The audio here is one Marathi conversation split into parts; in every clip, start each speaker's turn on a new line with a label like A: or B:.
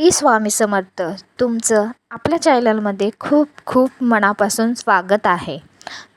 A: श्री स्वामी समर्थ. तुमचं आपल्या चॅनलमध्ये खूप खूप मनापासून स्वागत आहे.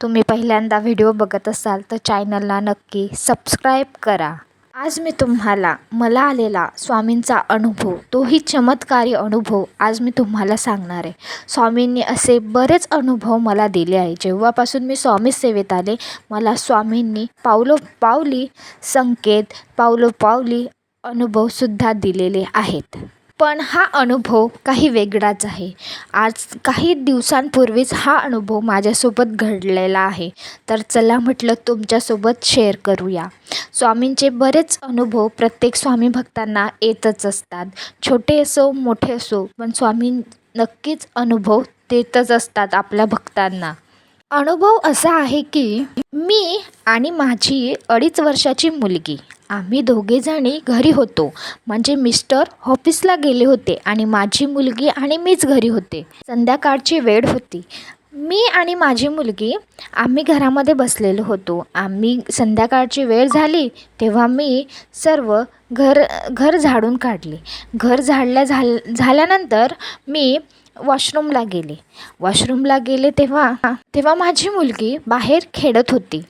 A: तुम्ही पहिल्यांदा व्हिडिओ बघत असाल तर चॅनलला नक्की सबस्क्राईब करा. आज मी तुम्हाला मला आलेला स्वामींचा अनुभव तोही चमत्कारी अनुभव आज मी तुम्हाला सांगणार आहे. स्वामींनी असे बरेच अनुभव मला दिले आहे जेव्हापासून मी स्वामी सेवेत आले मला स्वामींनी पावलोपावली संकेत पावलोपावली अनुभवसुद्धा दिलेले आहेत. पण हा अनुभव काही वेगळाच आहे. आज काही दिवसांपूर्वीच हा अनुभव माझ्यासोबत घडलेला आहे. तर चला म्हटलं तुमच्यासोबत शेअर करूया. स्वामींचे बरेच अनुभव प्रत्येक स्वामी भक्तांना येतच असतात. छोटे असो मोठे असो पण स्वामी नक्कीच अनुभव देतच असतात आपल्या भक्तांना. अनुभव असा आहे की मी आणि माझी अडीच वर्षाची मुलगी आम्ही दोघेजणी घरी होतो. म्हणजे मिस्टर ऑफिसला गेले होते आणि माझी मुलगी आणि मीच घरी होते. संध्याकाळची वेळ होती. मी आणि माझी मुलगी आम्ही घरामध्ये बसलेलो होतो. आम्ही संध्याकाळची वेळ झाली तेव्हा मी सर्व घर घर झाडून काढले. घर झाडल्या झाल झाल्यानंतर मी वॉशरूमला गेले. वॉशरूमला गेले तेव्हा तेव्हा माझी मुलगी बाहेर खेळत होती.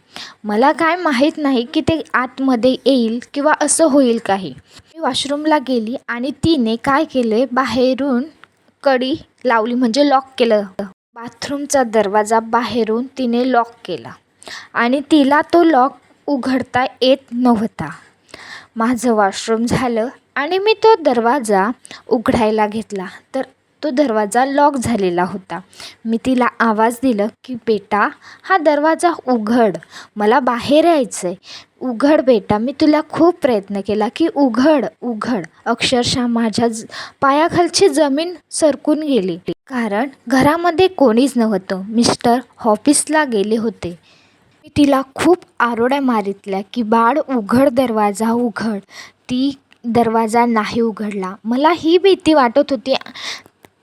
A: मला काय माहीत नाही की ते आतमध्ये येईल किंवा असं होईल काही. मी वॉशरूमला गेली आणि तिने काय केले? बाहेरून कडी लावली म्हणजे लॉक केलं. बाथरूमचा दरवाजा बाहेरून तिने लॉक केला आणि तिला तो लॉक उघडता येत नव्हता. माझं वॉशरूम झालं आणि मी तो दरवाजा उघडायला घेतला. तर तो दरवाजा लॉक झालेला होता. मी तिला आवाज दिलं की बेटा हा दरवाजा उघड. मला बाहेर यायचं आहे उघड बेटा मी तुला खूप प्रयत्न केला की उघड उघड. अक्षरशः माझ्या ज पायाखालची जमीन सरकून गेली. कारण घरामध्ये कोणीच नव्हतं. मिस्टर ऑफिसला गेले होते. मी तिला खूप आरोड्या मारितल्या की बाळ उघड दरवाजा उघड. ती दरवाजा नाही उघडला. मला ही भीती वाटत होती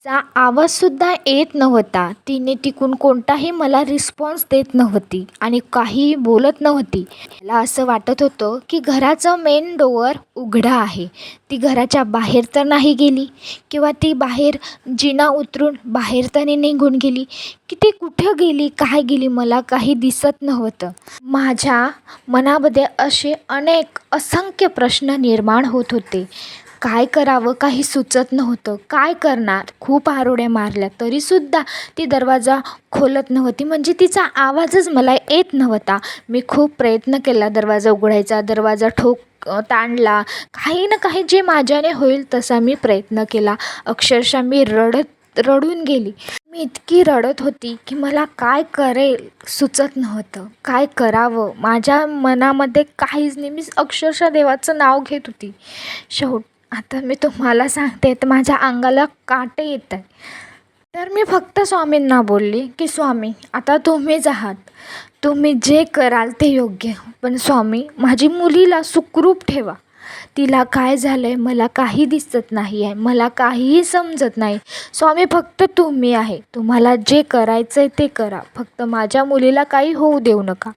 A: चा आवाजसुद्धा येत नव्हता. तिने टिकून कोणताही मला रिस्पॉन्स देत नव्हती आणि काहीही बोलत नव्हती. मला असं वाटत होतं की घराचं मेन डोअर उघडा आहे. ती घराच्या बाहेर तर नाही गेली किंवा ती बाहेर जिना उतरून बाहेर तरी निघून गेली. की ती कुठं गेली काय गेली मला काही दिसत नव्हतं. माझ्या मनामध्ये असे अनेक असंख्य प्रश्न निर्माण होत होते. काय करावं? काही सुचत नव्हतं. काय करणार? खूप आरोड्या मारल्या. तरीसुद्धा ती दरवाजा खोलत नव्हती. म्हणजे तिचा आवाजच मला येत नव्हता. मी खूप प्रयत्न केला दरवाजा उघडायचा दरवाजा ठोक ताणला. काही ना काही जे माझ्याने होईल तसा मी प्रयत्न केला. अक्षरशः मी रडत रडून गेली. मी इतकी रडत होती की मला काय करेल? सुचत नव्हतं. काय करावं? माझ्या मनामध्ये काहीच नाही. मी अक्षरशः देवाचं नाव घेत होती. शेवट आता मी तुम्हाला सांगते तर माझ्या अंगाला काटे येत आहे तर मी फक्त स्वामींना बोलली की स्वामी आता तुम्हीच आहात. तुम्ही जे कराल ते योग्य. पण स्वामी माझी मुलीला सुखरूप ठेवा. तिला काय झालं आहे मला काही दिसत नाही आहे मला काहीही समजत नाही. स्वामी फक्त तुम्ही आहे. तुम्हाला जे करायचं आहे ते करा. फक्त माझ्या मुलीला काही होऊ देऊ नका.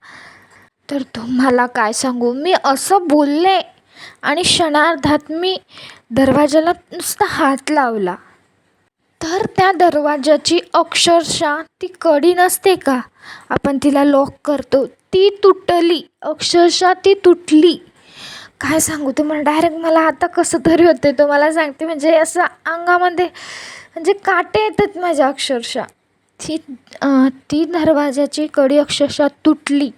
A: तर तुम्हाला काय सांगू? मी असं बोलले आणि क्षणार्धात मी दरवाजाला नुसता हात लावला. तर त्या दरवाजाची अक्षरशः ती कडी नसते का? आपण तिला लॉक करतो. ती तुटली. अक्षरशः ती तुटली. काय सांगू तुम्हाला? डायरेक्ट मला आता कसं तरी होते तुम्हाला सांगते. म्हणजे असं अंगामध्ये म्हणजे काटे येतात माझ्या अक्षरशः. ती ती दरवाजाची कडी अक्षरशः तुटली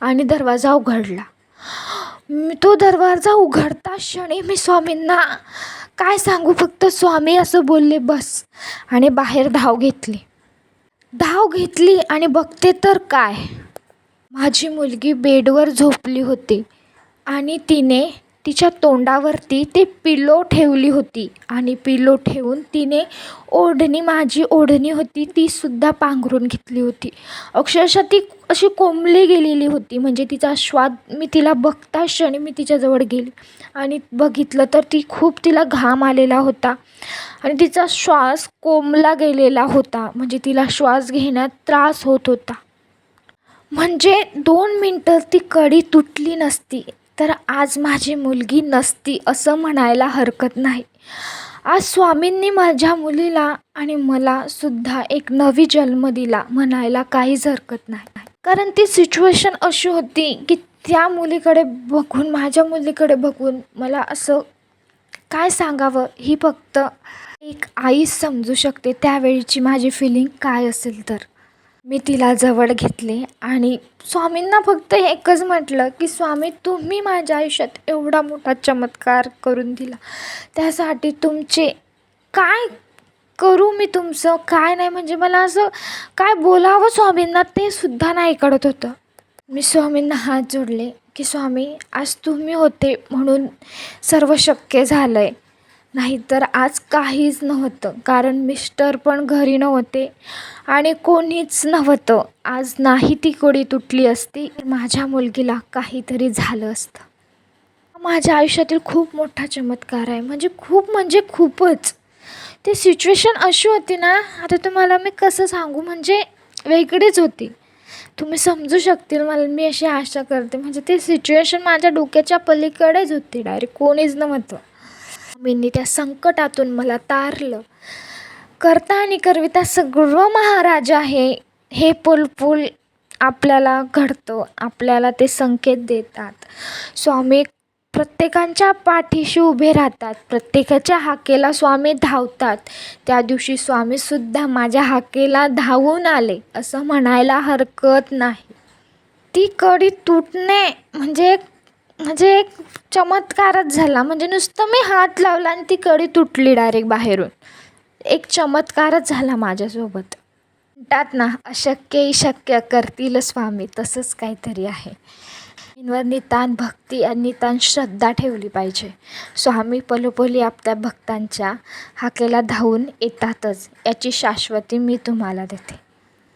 A: आणि दरवाजा उघडला. मी तो दरवाजा उघडता क्षणी मी स्वामींना काय सांगू? फक्त स्वामी असं बोलले बस. आणि बाहेर धाव घेतली. धाव घेतली आणि बघते तर काय? माझी मुलगी बेडवर झोपली होती आणि तिने तिच्या तोंडावरती ते पिलो ठेवली होती आणि पिलो ठेवून तिने ओढणी माझी ओढणी होती तीसुद्धा पांघरून घेतली होती. अक्षरशः ती अशी कोंबली गेलेली होती म्हणजे तिचा श्वास मी तिला बघता क्षणी मी तिच्याजवळ गेली आणि बघितलं तर ती खूप तिला घाम आलेला होता आणि तिचा श्वास कोंबला गेलेला होता म्हणजे तिला श्वास घेण्यात त्रास होत होता. म्हणजे दोन मिनटं ती कडी तुटली नसती. तर आज माझी मुलगी नसती असं म्हणायला हरकत नाही. आज स्वामींनी माझ्या मुलीला आणि मला सुद्धा एक नवी जन्म दिला म्हणायला काहीच हरकत नाही. कारण ती सिच्युएशन अशी होती की त्या मुलीकडे बघून माझ्या मुलीकडे बघून मला असं काय सांगावं ही फक्त एक आईच समजू शकते त्यावेळीची माझी फिलिंग काय असेल तर. मी तिला जवळ घेतले आणि स्वामींना फक्त एकच म्हटलं की स्वामी तुम्ही माझ्या आयुष्यात एवढा मोठा चमत्कार करून दिला. त्यासाठी तुमचे काय करू मी तुमचं? काय नाही? म्हणजे मला असं काय बोलावं स्वामींना ते सुद्धा नाही कळत होतं. मी स्वामींना हात जोडले की स्वामी आज तुम्ही होते म्हणून सर्व शक्य झालं आहे नाहीतर आज काहीच नव्हतं. कारण मिस्टर पण घरी नव्हते आणि कोणीच नव्हतं. आज नाही ती कोडी तुटली असती माझ्या मुलगीला काहीतरी झालं असतं. माझ्या आयुष्यातील खूप मोठा चमत्कार आहे. म्हणजे खूप म्हणजे खूपच. ती सिच्युएशन अशी होती ना आता तुम्हाला मी कसं सांगू? म्हणजे वेगळीच होती. तुम्ही समजू शकतील मला मी अशी आशा करते. म्हणजे ती सिच्युएशन माझ्या डोक्याच्या पलीकडेच होती. डायरेक्ट कोणीच नव्हतं. स्वामींनी त्या संकटातून मला तारलं. करता आणि करविता सगळं महाराज आहे. हे पुलपुल आपल्याला घडतं. आपल्याला ते संकेत देतात. स्वामी प्रत्येकांच्या पाठीशी उभे राहतात. प्रत्येकाच्या हाकेला स्वामी धावतात. त्या दिवशी स्वामीसुद्धा माझ्या हाकेला धावून आले असं म्हणायला हरकत नाही. ती कडी तुटणे म्हणजे एक म्हणजे एक चमत्कारच झाला. म्हणजे नुसतं मी हात लावला आणि ती कडी तुटली डायरेक्ट बाहेरून. एक चमत्कारच झाला माझ्यासोबत. म्हणतात ना अशक्यही शक्य करतील स्वामी तसंच काहीतरी आहे. वर नितान भक्ती आणि नितान श्रद्धा ठेवली पाहिजे. स्वामी पलोपली आपल्या भक्तांच्या हाकेला धावून येतातच याची शाश्वती मी तुम्हाला देते.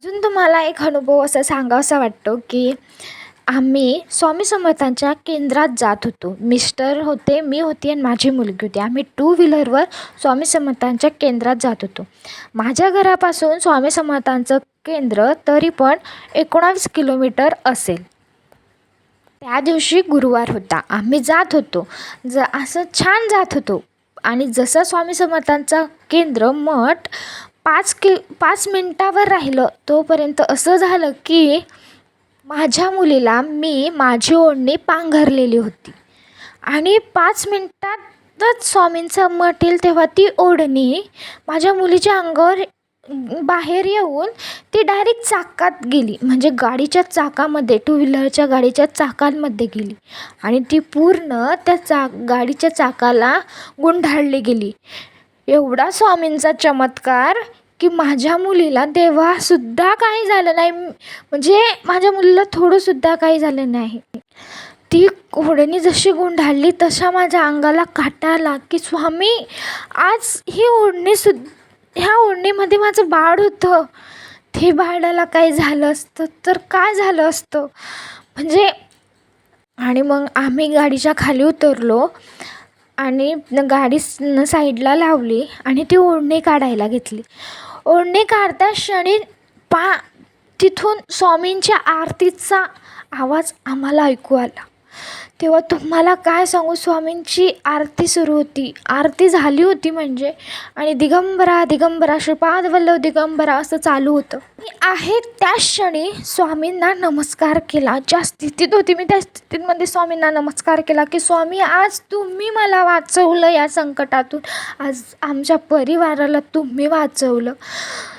A: अजून तुम्हाला एक अनुभव असा सांगावासा वाटतो की आम्ही स्वामी समर्थांच्या केंद्रात जात होतो. मिस्टर होते मी होती आणि माझी मुलगी होती. आम्ही टू व्हीलरवर स्वामी समर्थांच्या केंद्रात जात होतो. माझ्या घरापासून स्वामी समर्थांचं केंद्र तरी पण एकोणावीस किलोमीटर असेल. त्या दिवशी गुरुवार होता. आम्ही जात होतो. ज असं छान जात होतो. आणि जसं स्वामी समर्थांचं केंद्र मठ पाच कि पाच मिनटावर राहिलं तोपर्यंत असं झालं की माझ्या मुलीला मी माझी ओढणी पांघरलेली होती. आणि पाच मिनटातच स्वामींचं मठ येईल तेव्हा ती ओढणी माझ्या मुलीच्या अंगावर बाहेर येऊन ती डायरेक्ट चाकात गेली. म्हणजे गाडीच्या चाकामध्ये टू व्हीलरच्या गाडीच्या चाकांमध्ये गेली. आणि ती पूर्ण त्या चाक गाडीच्या चाकाला गुंडाळली गेली. एवढा स्वामींचा चमत्कार की माझ्या मुलीला तेव्हासुद्धा काही झालं नाही. म्हणजे माझ्या मुलीला थोडंसुद्धा काही झालं नाही. ती ओढणी जशी गुंडाळली तशा माझ्या अंगाला काटा आला की स्वामी आज ही ओढणी सुद्धा ह्या ओढणीमध्ये माझं बाळ होतं. ते बाळाला काही झालं असतं तर काय झालं असतं? म्हणजे आणि मग आम्ही गाडीच्या खाली उतरलो आणि गाडी साईडला लावली आणि ती ओढणी काढायला घेतली. ओढणी काढता क्षणी पा तिथून स्वामींच्या आरतीचा आवाज आम्हाला ऐकू आला. तेव्हा तुम्हाला काय सांगू? स्वामींची आरती सुरू होती. आरती झाली होती म्हणजे. आणि दिगंबरा दिगंबरा श्रीपाद वल्लभ दिगंबरा असं चालू होतं. मी आहे त्या क्षणी स्वामींना नमस्कार केला. ज्या स्थितीत होती मी त्या स्थितीमध्ये स्वामींना नमस्कार केला की स्वामी आज तुम्ही मला वाचवलं या संकटातून. आज आमच्या परिवाराला तुम्ही वाचवलं.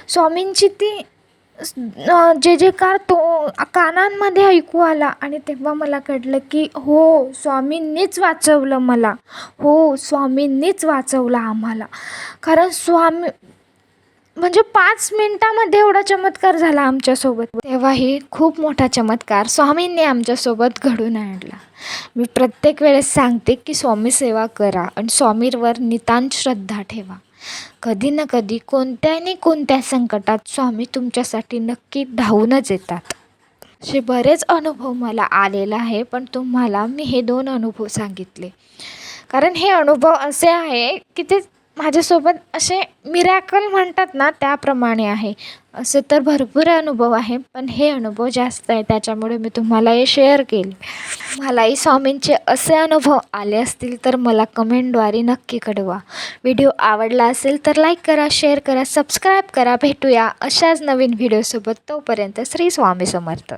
A: स्वामींची ती जे जे कार तो कानांमध्ये ऐकू आला आणि तेव्हा मला कळलं की हो स्वामींनीच वाचवलं मला. हो स्वामींनीच वाचवलं आम्हाला. कारण स्वामी म्हणजे पाच मिनटामध्ये एवढा चमत्कार झाला आमच्यासोबत. तेव्हाही खूप मोठा चमत्कार स्वामींनी आमच्यासोबत घडून आणला. मी प्रत्येक वेळेस सांगते की स्वामी सेवा करा आणि स्वामींवर नितांत श्रद्धा ठेवा. कधी ना कधी कोणत्यानी कोणत्या संकटात स्वामी तुमच्यासाठी नक्की धावूनच येतात. असे बरेच अनुभव मला आलेला आहे पण तुम्हाला मी हे दोन अनुभव सांगितले. कारण हे अनुभव असे आहे की ते माझ्यासोबत असे मिरॅकल म्हणतात ना त्याप्रमाणे आहे. असे तर भरपूर अनुभव आहे पण हे अनुभव जास्त आहे. त्याच्यामुळे मी तुम्हाला हे शेअर केले. मलाही स्वामींचे असे अनुभव आले असतील तर मला कमेंटद्वारे नक्की कळवा. व्हिडिओ आवडला असेल तर लाईक करा शेअर करा सबस्क्राईब करा. भेटूया अशाच नवीन व्हिडिओसोबत तोपर्यंत श्री स्वामी समर्थ.